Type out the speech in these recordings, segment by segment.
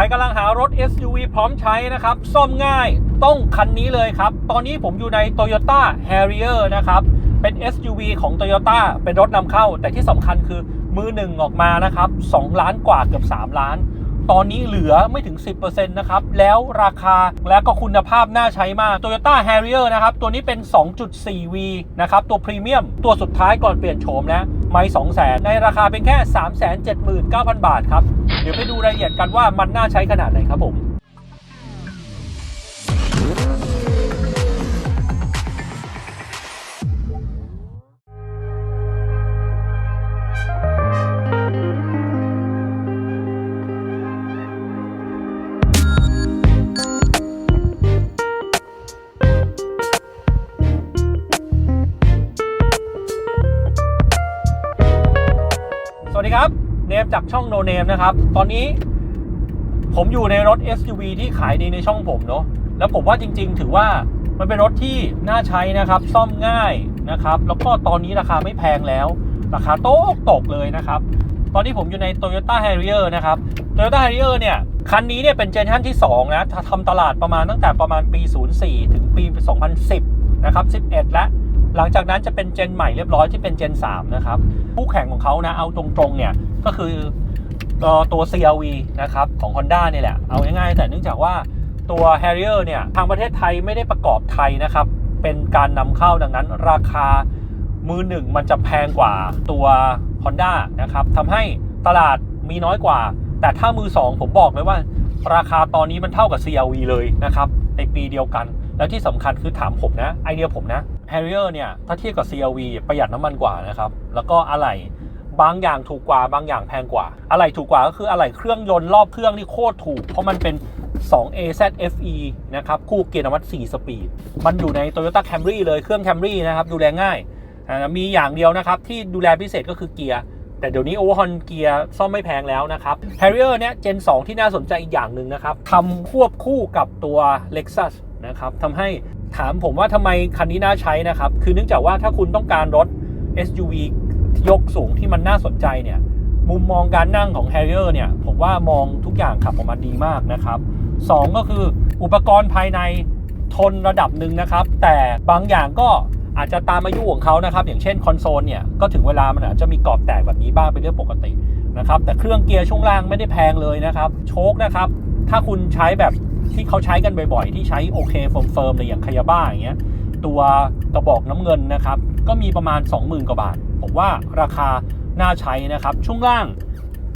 รกำลังหารถ SUV พร้อมใช้นะครับ ซ่อมง่ายต้องคันนี้เลยครับ ตอนนี้ผมอยู่ใน Toyota Harrier นะครับ เป็น SUV ของ Toyota เป็นรถนำเข้า แต่ที่สำคัญคือมือหนึ่งออกมานะครับ 2 ล้านกว่าเกือบ 3 ล้าน ตอนนี้เหลือไม่ถึง 10%นะครับ แล้วราคาและก็คุณภาพน่าใช้มาก Toyota Harrier นะครับ ตัวนี้เป็น 2.4V นะครับ ตัวพรีเมียม ตัวสุดท้ายก่อนเปลี่ยนโฉมนะ ไม่200,000ในราคาเป็นแค่ 379,000 บาทครับ เดี๋ยวไปดูรายละเอียดกันว่ามันน่าใช้ขนาดไหนครับผม ดีครับ เนมจากช่อง No Name นะครับ ตอนนี้ผมอยู่ในรถ SUV ที่ขายดีในช่องผมเนาะ แล้วผมว่าจริง ๆ ถือว่ามันเป็นรถที่น่าใช้นะครับ ซ่อมง่ายนะครับ แล้วก็ตอนนี้ราคาไม่แพงแล้ว ราคาโต๊ะตกเลยนะครับ ตอนนี้ผมอยู่ใน Toyota Harrier นะครับ Toyota Harrier เนี่ย คันนี้เนี่ยเป็นเจนชั่นที่ 2 นะทำตลาดประมาณตั้งแต่ประมาณปี 04 ถึงปี 2010 นะครับ 11 และ หลังจากนั้นจะเป็นเจนใหม่เรียบร้อยที่เป็นเจน 3 นะครับ คู่แข่งของเขานะเอาตรงๆเนี่ยก็คือตัว CRV นะครับของ Honda เนี่ยแหละ เอาง่ายๆแต่เนื่องจากว่าตัว Harrier เนี่ยทางประเทศไทยไม่ได้ประกอบไทยนะครับ เป็นการนำเข้าดังนั้น ราคามือหนึ่งมันจะแพงกว่าตัว Honda นะครับทำให้ตลาดมีน้อยกว่า แต่ถ้ามือ 2 ผมบอกเลยว่า ราคาตอนนี้มันเท่ากับ CRV เลยนะครับ ในปีเดียวกัน แล้วที่สำคัญคือถามผมนะ ไอเดียผมนะ Harrier เนี่ย ถ้าเทียบกับ CRV ประหยัดน้ำมันกว่านะครับ แล้วก็อะไหล่บางอย่างถูกกว่าบางอย่างแพงกว่า อะไหล่ถูกกว่าก็คืออะไหล่เครื่องยนต์รอบเครื่องที่โคตรถูก เพราะมันเป็น 2AZ FE นะครับ คู่เกียร์นวัต4สปีด มันอยู่ใน Toyota Camry เลยเครื่อง Camry นะครับ ดูแลง่าย มีอย่างเดียวนะครับ ที่ดูแลพิเศษก็คือเกียร์แต่เดี๋ยวนี้โอเวอร์ฮอนเกียร์ซ่อมไม่แพงแล้วนะครับ Harrier เนี่ย Gen 2ที่น่าสนใจอีกอย่างหนึ่งนะครับทำควบคู่กับตัว Lexus นะครับทำให้ ถามผมว่าทำไมคันนี้น่าใช้นะครับ คือเนื่องจากว่าถ้าคุณต้องการรถ SUV ยกสูงที่มันน่าสนใจเนี่ย มุมมองการนั่งของ Harrier เนี่ย ผมว่ามองทุกอย่างขับออกมาดีมากนะครับ 2 ก็คืออุปกรณ์ภายในทนระดับหนึ่งนะครับ แต่บางอย่างก็อาจจะตามอายุของเขานะครับ อย่างเช่นคอนโซลเนี่ย ก็ถึงเวลามันอาจจะมีกรอบแตกแบบนี้บ้างเป็นเรื่องปกตินะครับ แต่เครื่องเกียร์ช่วงล่างไม่ได้แพงเลยนะครับ โชคนะครับ ถ้าคุณใช้แบบ ที่เขาใช้กันบ่อยๆ ที่ใช้โอเคเฟิร์มๆเลยอย่างคายาบ้าอย่างเงี้ยตัวกระบอกน้ำเงินนะครับ ก็มีประมาณ 20,000 กว่าบาท ผมว่าราคาน่าใช้นะครับ ช่วงล่าง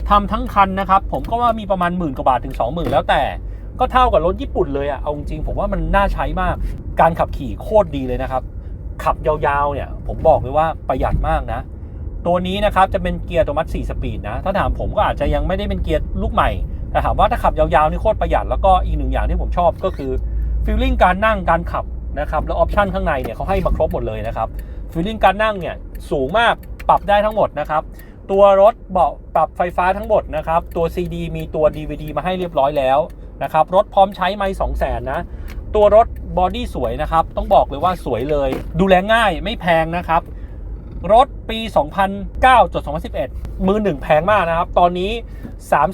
ทำทั้งคันนะครับ ผมก็ว่ามีประมาณหมื่นกว่าบาทถึง 20,000 แล้วแต่ก็เท่ากับรถญี่ปุ่นเลยอะเอาจริงผมว่ามันน่าใช้มาก การขับขี่โคตรดีเลยนะครับ ขับยาวๆเนี่ย ผมบอกเลยว่าประหยัดมากนะ ตัวนี้นะครับจะเป็นเกียร์อัตโนมัติ4สปีดนะ ถ้าถามผมก็อาจจะยังไม่ได้เป็นเกียร์ลูกใหม่ แต่ถามว่าถ้าขับยาวๆนี่โคตรประหยัดแล้วก็อีกหนึ่งอย่างที่ผมชอบก็คือฟีลลิ่งการนั่งการขับนะครับแล้วออปชันข้างในเนี่ยเขาให้มาครบหมดเลยนะครับฟีลลิ่งการนั่งเนี่ยสูงมากปรับได้ทั้งหมดนะครับตัวรถเบาะปรับไฟฟ้าทั้งหมดนะครับตัว CD มีตัว DVD มาให้เรียบร้อยแล้วนะครับรถพร้อมใช้ไม่2 0 0 0 0นะตัวรถบอดี้สวยนะครับต้องบอกเลยว่าสวยเลย ดูแลง่ายไม่แพงนะครับ รถปี 2009จด2011 มือหนึ่งแพงมากนะครับ ตอนนี้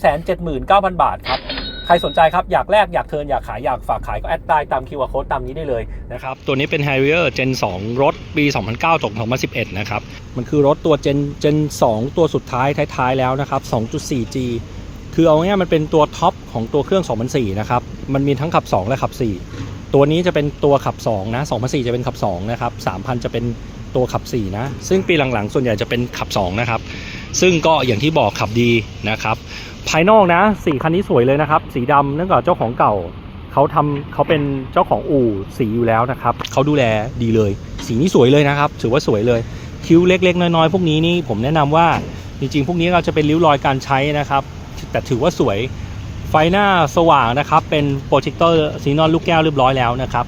379,000 บาทครับ ใครสนใจครับ อยากแลกอยากเทินอยากขาย อยากฝากขายก็แอดได้ตาม QR code ตามนี้ได้เลยนะครับ ตัวนี้เป็น Harrier Gen 2 รถปี 2009จบ2011 นะครับ มันคือรถตัว Gen Gen 2 ตัวสุดท้ายท้ายๆแล้วนะครับ 2.4G คือเอาง่ายมันเป็นตัวท็อปของตัวเครื่อง 2004 นะครับ มันมีทั้งขับ 2 และขับ 4 ตัวนี้จะเป็นตัวขับ 2 นะ 2004 จะเป็นขับ 2 นะครับ 3,000 จะเป็น ตัวขับ 4 นะ ซึ่งปีหลังๆ ส่วนใหญ่จะเป็นขับ 2 นะครับ ซึ่งก็อย่างที่บอกขับดีนะครับ ภายนอกนะสีคันนี้สวยเลยนะครับ สีดำเนื่องจากเจ้าของเก่าเขาทำเขาเป็นเจ้าของอู่สีอยู่แล้วนะครับเขาดูแลดีเลย สีนี้สวยเลยนะครับ ถือว่าสวยเลย คิ้วเล็กๆ น้อยๆ พวกนี้นี่ผมแนะนำว่าจริงๆ พวกนี้เราจะเป็นริ้วรอยการใช้นะครับ แต่ถือว่าสวยไฟหน้าสว่างนะครับ เป็นโปรเจคเตอร์ซีนอนลูกแก้วเรียบร้อยแล้วนะครับ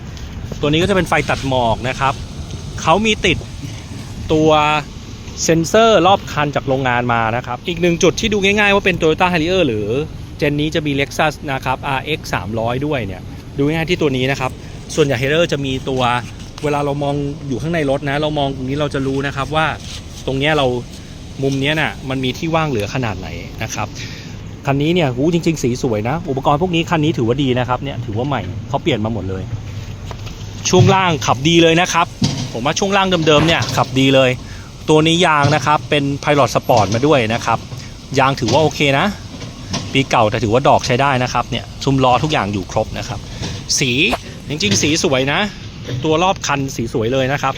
ตัวนี้ก็จะเป็นไฟตัดหมอกนะครับเขามีติด ตัวเซ็นเซอร์รอบคันจากโรงงานมานะครับ อีกหนึ่งจุดที่ดูง่ายๆว่าเป็น Toyota Harrier หรือเจนนี้จะมี Lexus นะครับ RX 300 ด้วยเนี่ย ดูง่ายๆที่ตัวนี้นะครับ ส่วนใหญ่ Harrier จะมีตัวเวลาเรามองอยู่ข้างในรถนะ เรามองตรงนี้เราจะรู้นะครับว่าตรงเนี้ยเรามุมเนี้ยน่ะมันมีที่ว่างเหลือขนาดไหนนะครับคันนี้เนี่ยหูจริง ๆ สีสวยนะ อุปกรณ์พวกนี้คันนี้ถือว่าดีนะครับเนี่ยถือว่าใหม่เขาเปลี่ยนมาหมดเลย ช่วงล่างขับดีเลยนะครับ ผมว่าช่วงล่างเดิมๆเนี่ยขับดีเลย ตัวนี้ยางนะครับเป็น Pilot Sport มาด้วยนะครับ ยางถือว่าโอเคนะ ปีเก่าแต่ถือว่าดอกใช้ได้นะครับเนี่ยซุมล้อทุกอย่างอยู่ครบนะครับ สีจริงๆ สีสวยนะ ตัวรอบคันสีสวยเลยนะครับ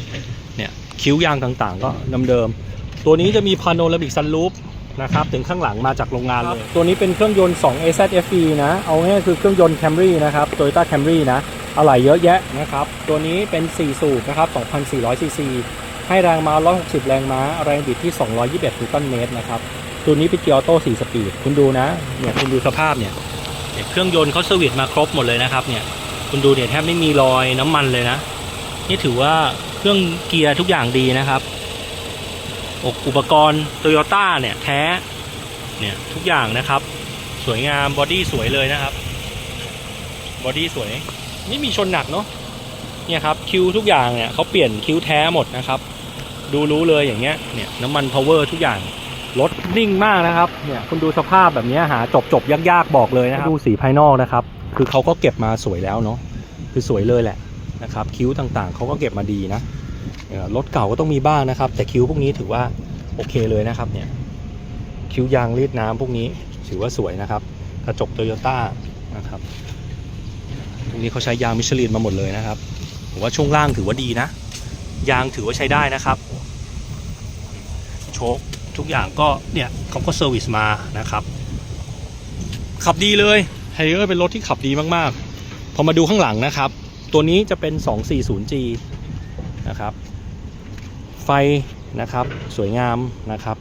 เนี่ยคิ้วยางต่างๆ ก็เดิมๆตัวนี้จะมีพาโนรามิกซันรูฟนะครับถึงข้างหลังมาจากโรงงานเลย ตัวนี้เป็นเครื่องยนต์ 2 AZFE นะ เอาง่ายๆคือเครื่องยนต์ Camry นะครับ Toyota Camry นะ อะไหล่เยอะแยะนะครับ ตัวนี้เป็น 4 สูบนะครับ 2,400 ซีซี ให้แรงม้า 160 แรงม้า แรงบิดที่ 221 นิวตันเมตรนะครับ ตัวนี้เป็นเกียร์ออโต้ 4 สปีด คุณดูนะ เนี่ย คุณดูสภาพเนี่ย เครื่องยนต์เขาเซอร์วิสมาครบหมดเลยนะครับ เนี่ย คุณดูเนี่ยแทบไม่มีรอยน้ำมันเลยนะ นี่ถือว่าเครื่องเกียร์ทุกอย่างดีนะครับอุปกรณ์โตโยต้าเนี่ยแท้ เนี่ยทุกอย่างนะครับ สวยงามบอดี้สวยเลยนะครับ บอดี้สวย นี่มีชนหนักเนาะเนี่ยครับคิวทุกอย่างเนี่ยเขาเปลี่ยนคิวแท้หมดนะครับ ดูรู้เลยอย่างเงี้ยเนี่ยน้ำมันพาวเวอร์ทุกอย่างรถนิ่งมากนะครับเนี่ยคุณดูสภาพแบบเนี้ยหาจบจบๆยากๆบอกเลยนะครับดูสีภายนอกนะครับ คือเขาก็เก็บมาสวยแล้วเนาะคือสวยเลยแหละนะครับคิ้วต่างๆเขาก็เก็บมาดีนะเอ่อรถเก่าก็ต้องมีบ้างนะครับ แต่คิ้วพวกนี้ถือว่าโอเคเลยนะครับเนี่ยคิ้วยางรีดน้ำพวกนี้ถือว่าสวยนะครับ กระจกโตโยต้านะครับพวก นี้เขาใช้ยางมิชลินมาหมดเลยนะครับผมว่าช่วงล่างถือว่าดีนะ ยางถือว่าใช้ได้นะครับ โชคทุกอย่างก็เนี่ยเขาก็เซอร์วิสมานะครับ ขับดีเลยไฮเออร์เป็นรถที่ขับดีมากๆ พอมาดูข้างหลังนะครับ ตัวนี้จะเป็น 240G นะครับ ไฟนะครับสวยงามนะครับ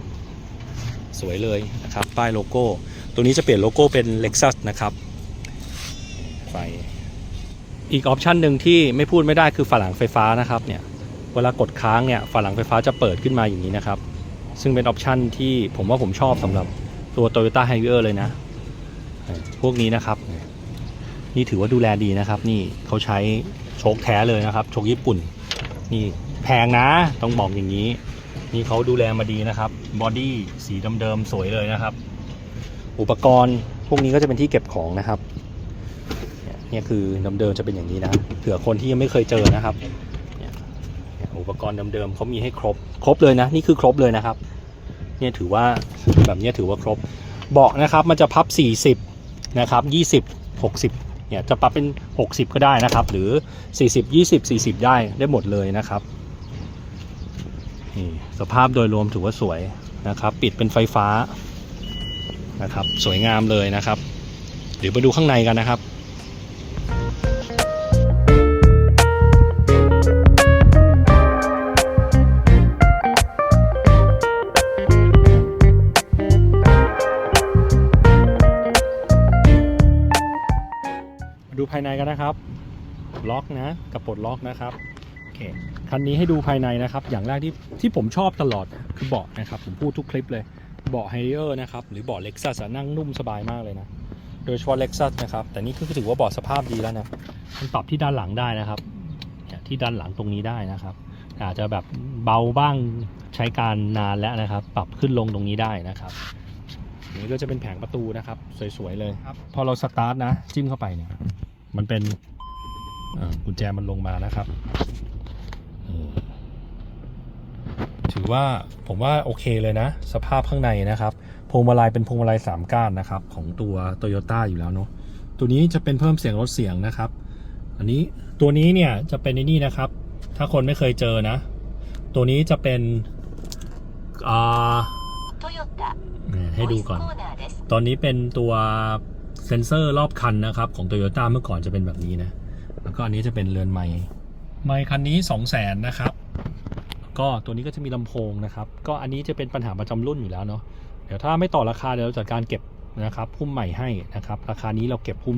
สวยเลยนะครับ ป้ายโลโก้ ตัวนี้จะเปลี่ยนโลโก้เป็น Lexus นะครับ ไฟ อีกออปชันหนึ่งที่ไม่พูดไม่ได้คือฝาหลังไฟฟ้านะครับเนี่ยเวลากดค้างเนี่ยฝาหลังไฟฟ้าจะเปิดขึ้นมาอย่างนี้นะครับ ซึ่งเป็นออปชันที่ผมว่าผมชอบสำหรับตัว Toyota h i g e r เลยนะ พวกนี้นะครับ นี่ถือว่าดูแลดีนะครับ นี่เขาใช้โชคแท้เลยนะครับ โชคญี่ปุ่น นี่แพงนะต้องบอกอย่างนี้ นี่เขาดูแลมาดีนะครับบอดี้สีเดิมๆสวยเลยนะครับ อุปกรณ์พวกนี้ก็จะเป็นที่เก็บของนะครับ เนี่ยเนี่ยคือเดิมๆจะเป็นอย่างนี้นะเผื่อคนที่ยังไม่เคยเจอนะครับอุปกรณ์เดิมๆเขามีให้ครบ ครบเลยนะ นี่คือครบเลยนะครับ เนี่ยถือว่าแบบนี้ถือว่าครบ เบาะนะครับมันจะพับ 40 นะครับ 20 60 เนี่ยจะปรับเป็น 60 ก็ได้นะครับ หรือ 40 20 40 ได้ได้หมดเลยนะครับนี่สภาพโดยรวมถือว่าสวยนะครับ ปิดเป็นไฟฟ้านะครับ สวยงามเลยนะครับ เดี๋ยวไปดูข้างในกันนะครับ ภายในกันนะครับ ล็อกนะกับปลดล็อกนะครับโอเคคันนี้ให้ดูภายในนะครับ อย่างแรกที่ที่ผมชอบตลอดคือเบาะนะครับ ผมพูดทุกคลิปเลยเบาะไฮเออร์นะครับหรือเบาะเล็กซัสนั่งนุ่มสบายมากเลยนะ โดยเฉพาะเล็กซัสนะครับ แต่นี่ก็ถือว่าเบาะสภาพดีแล้วนะมันปรับที่ด้านหลังได้นะครับเนี่ยที่ด้านหลังตรงนี้ได้นะครับ อาจจะแบบเบาบ้างใช้การนานแล้วนะครับ ปรับขึ้นลงตรงนี้ได้นะครับอันนี่ก็จะเป็นแผงประตูนะครับ สวยๆเลยครับพอเราสตาร์ทนะ จิ้มเข้าไปเนี่ย มันเป็นกุญแจมันลงมานะครับ ถือว่าผมว่าโอเคเลยนะ สภาพข้างในนะครับพวงมาลัยเป็นพวงมาลัย3ก้านนะครับ ของตัว t o y ยต้อยู่แล้วเนาะตัวนี้จะเป็นเพิ่มเสียงลดเสียงนะครับ อันนี้ตัวนี้เนี่ยจะเป็นในนี่นะครับ ถ้าคนไม่เคยเจอนะ ตัวนี้จะเป็นอ่าให้ดูก่อน ตอนนี้เป็นตัว เซ็นเซอร์รอบคันนะครับ ของ Toyota เมื่อก่อนจะเป็นแบบนี้นะ แล้วก็อันนี้จะเป็นเรือนไม้ไม้คันนี้ 2 0 0แสนนะครับ ก็ตัวนี้ก็จะมีลำโพงนะครับ ก็อันนี้จะเป็นปัญหาประจำรุ่นอยู่แล้วเนาะเดี๋ยวถ้าไม่ต่อราคาเดี๋ยวเราจัดการเก็บนะครับพุ่มใหม่ให้นะครับ ราคานี้เราเก็บพุ่ม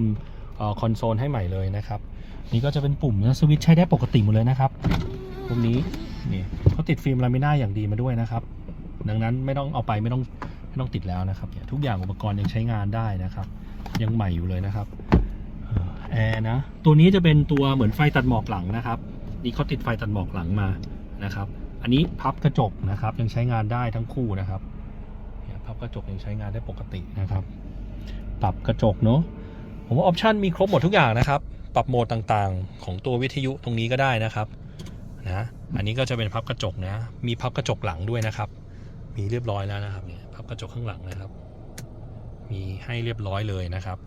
คอนโซลให้ใหม่เลยนะครับ นี่ก็จะเป็นปุ่มนะสวิตช์ใช้ได้ปกติหมดเลยนะครับปุ่มนี้นี่เขาติดฟิล์มลามิน่าอย่างดีมาด้วยนะครับ ดังนั้นไม่ต้องเอาไปไม่ต้องไม่ต้องติดแล้วนะครับ ทุกอย่างอุปกรณ์ยังใช้งานได้นะครับ ยังใหม่อยู่เลยนะครับเอ่อแอร์นะ ตัวนี้จะเป็นตัวเหมือนไฟตัดหมอกหลังนะครับ นี่เขาติดไฟตัดหมอกหลังมานะครับ อันนี้พับกระจกนะครับ ยังใช้งานได้ทั้งคู่นะครับพับกระจกยังใช้งานได้ปกตินะครับ ปรับกระจกเนาะผมว่าออปชันมีครบหมดทุกอย่างนะครับ ปรับโหมดต่างๆ ของตัววิทยุตรงนี้ก็ได้นะครับนะอันนี้ก็จะเป็นพับกระจกนะ มีพับกระจกหลังด้วยนะครับ มีเรียบร้อยแล้วนะครับเนี่ยพับกระจกข้างหลังนะครับ มีให้เรียบร้อยเลยนะครับ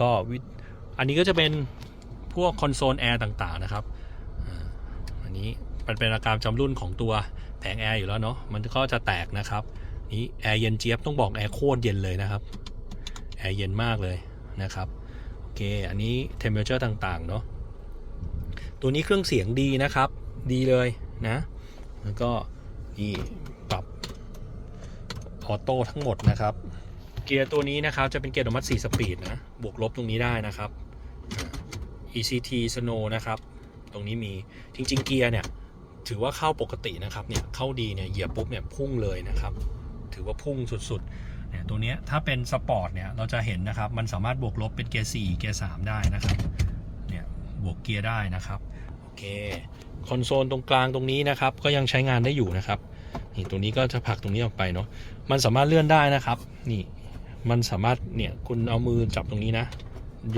ก็วิอันนี้ก็จะเป็นพวกคอนโซลแอร์ต่างๆนะครับอันนี้มันเป็นอาการจำรุ่นของตัวแผงแอร์อยู่แล้วเนาะมันก็จะแตกนะครับ นี้แอร์เย็นเจี๊ยบต้องบอกแอร์โคตรเย็นเลยนะครับแอร์เย็นมากเลยนะครับโอเคอันนี้เทมเพอเจอร์ต่างๆเนาะตัวนี้เครื่องเสียงดีนะครับ ดีเลยนะ แล้วก็นี่ปรับออโต้ทั้งหมดนะครับ เกียร์ตัวนี้นะครับจะเป็นเกียร์อัตโนมัติ 4 สปีดนะ บวกลบตรงนี้ได้นะครับ ECT Snow นะครับ ตรงนี้มีจริง ๆ เกียร์เนี่ยถือว่าเข้าปกตินะครับเนี่ยเข้าดีเนี่ยเหยียบปุ๊บเนี่ยพุ่งเลยนะครับ ถือว่าพุ่งสุดๆเนี่ยตัวนี้ถ้าเป็นสปอร์ตเนี่ยเราจะเห็นนะครับ มันสามารถบวกลบเป็นเกียร์ 4 เกียร์ 3 ได้นะครับเนี่ยบวกเกียร์ได้นะครับโอเคคอนโซลตรงกลางตรงนี้นะครับ ก็ยังใช้งานได้อยู่นะครับนี่ตัวนี้ก็จะผลักตรงนี้ออกไปเนาะมันสามารถเลื่อนได้นะครับ นี่ มันสามารถเนี่ยคุณเอามือจับตรงนี้นะ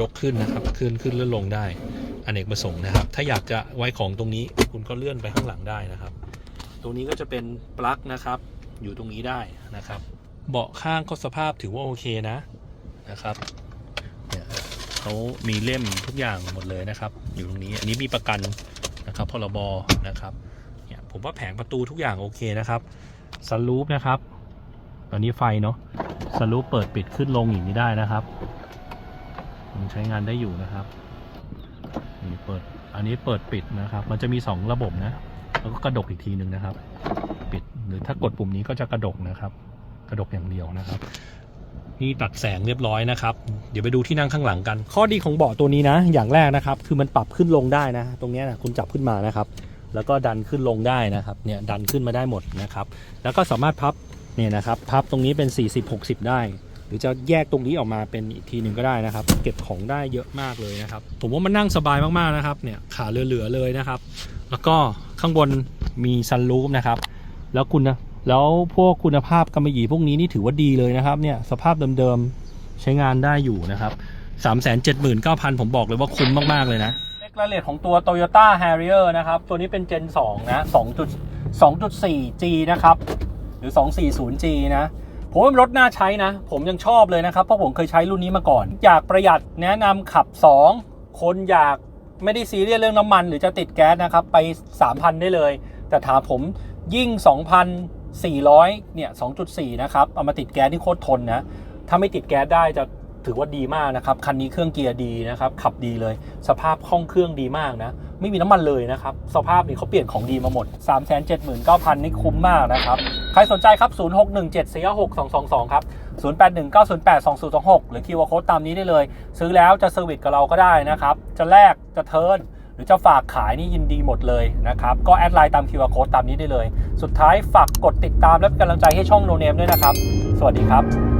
ยกขึ้นนะครับ ขึ้นขึ้นเลื่อนลงได้อเนกประสงค์นะครับ ถ้าอยากจะไว้ของตรงนี้ คุณก็เลื่อนไปข้างหลังได้นะครับ ตรงนี้ก็จะเป็นปลั๊กนะครับ อยู่ตรงนี้ได้นะครับ เบาะข้างก็สภาพถือว่าโอเคนะนะครับเนี่ยเขามีเล่มทุกอย่างหมดเลยนะครับ อยู่ตรงนี้อันนี้มีประกันนะครับพรบนะครับเนี่ยผมว่าแผงประตูทุกอย่างโอเคนะครับสลูปนะครับ ตอนนี้ไฟเนาะ สลูปเปิดปิดขึ้นลงอย่างนี้ได้นะครับยังใช้งานได้อยู่นะครับนี่เปิดอันนี้เปิดปิดนะครับ มันจะมี 2 ระบบนะ แล้วก็กระดกอีกทีหนึ่งนะครับ ปิดหรือถ้ากดปุ่มนี้ก็จะกระดกนะครับ กระดกอย่างเดียวนะครับ นี่ตัดแสงเรียบร้อยนะครับ เดี๋ยวไปดูที่นั่งข้างหลังกัน ข้อดีของเบาะตัวนี้นะ อย่างแรกนะครับ คือมันปรับขึ้นลงได้นะ ตรงนี้นะคุณจับขึ้นมานะครับ แล้วก็ดันขึ้นลงได้นะครับ เนี่ยดันขึ้นมาได้หมดนะครับ แล้วก็สามารถพับ เนี่ยนะครับพับตรงนี้เป็น 40-60 ได้ หรือจะแยกตรงนี้ออกมาเป็นอีกทีหนึ่งก็ได้นะครับ เก็บของได้เยอะมากเลยนะครับ ผมว่ามันนั่งสบายมากๆนะครับเนี่ยขาเหลือๆเลยนะครับ แล้วก็ข้างบนมีซันรูฟนะครับ แล้วคุณนะแล้วพวกคุณภาพกำมะหยี่พวกนี้นี่ถือว่าดีเลยนะครับเนี่ยสภาพเดิมๆใช้งานได้อยู่นะครับ3 7 9 0 0 0 ผมบอกเลยว่าคุ้มมาก ๆ เลยนะเลขรายละเอียดของตัว Toyota Harrier นะครับ ตัวนี้เป็น Gen 2 นะ 2.2.4G นะครับ หรือ 240G นะผมว่าเป็นรถน่าใช้นะ ผมยังชอบเลยนะครับ เพราะผมเคยใช้รุ่นนี้มาก่อน อยากประหยัดแนะนำขับ 2 คนอยากไม่ได้ซีเรียสเรื่องน้ำมัน หรือจะติดแก๊สนะครับ ไป 3,000 ได้เลย แต่ถามผมยิ่ง 2,400 เนี่ย 2.4 นะครับ เอามาติดแก๊สที่โคตรทนนะ ถ้าไม่ติดแก๊สได้จะถือว่าดีมากนะครับ คันนี้เครื่องเกียร์ดีนะครับ ขับดีเลย สภาพห้องเครื่องดีมากนะ ไม่มีน้ำมันเลยนะครับ สภาพนี่เขาเปลี่ยนของดีมาหมด 3 7 9 0 0 0 นี่คุ้มมากนะครับ ใครสนใจครับ 0617462222 ครับ 0819082026 หรือคีย์วาร์โค้ดตามนี้ได้เลย ซื้อแล้วจะเซอร์วิสกับเราก็ได้นะครับ จะแลกจะเทิร์นหรือจะฝากขายนี่ยินดีหมดเลยนะครับ ก็แอดไลน์ตามคีย์วาร์โค้ดตามนี้ได้เลย สุดท้ายฝากกดติดตามและเป็นกำลังใจให้ช่องโนเนมด้วยนะครับ สวัสดีครับ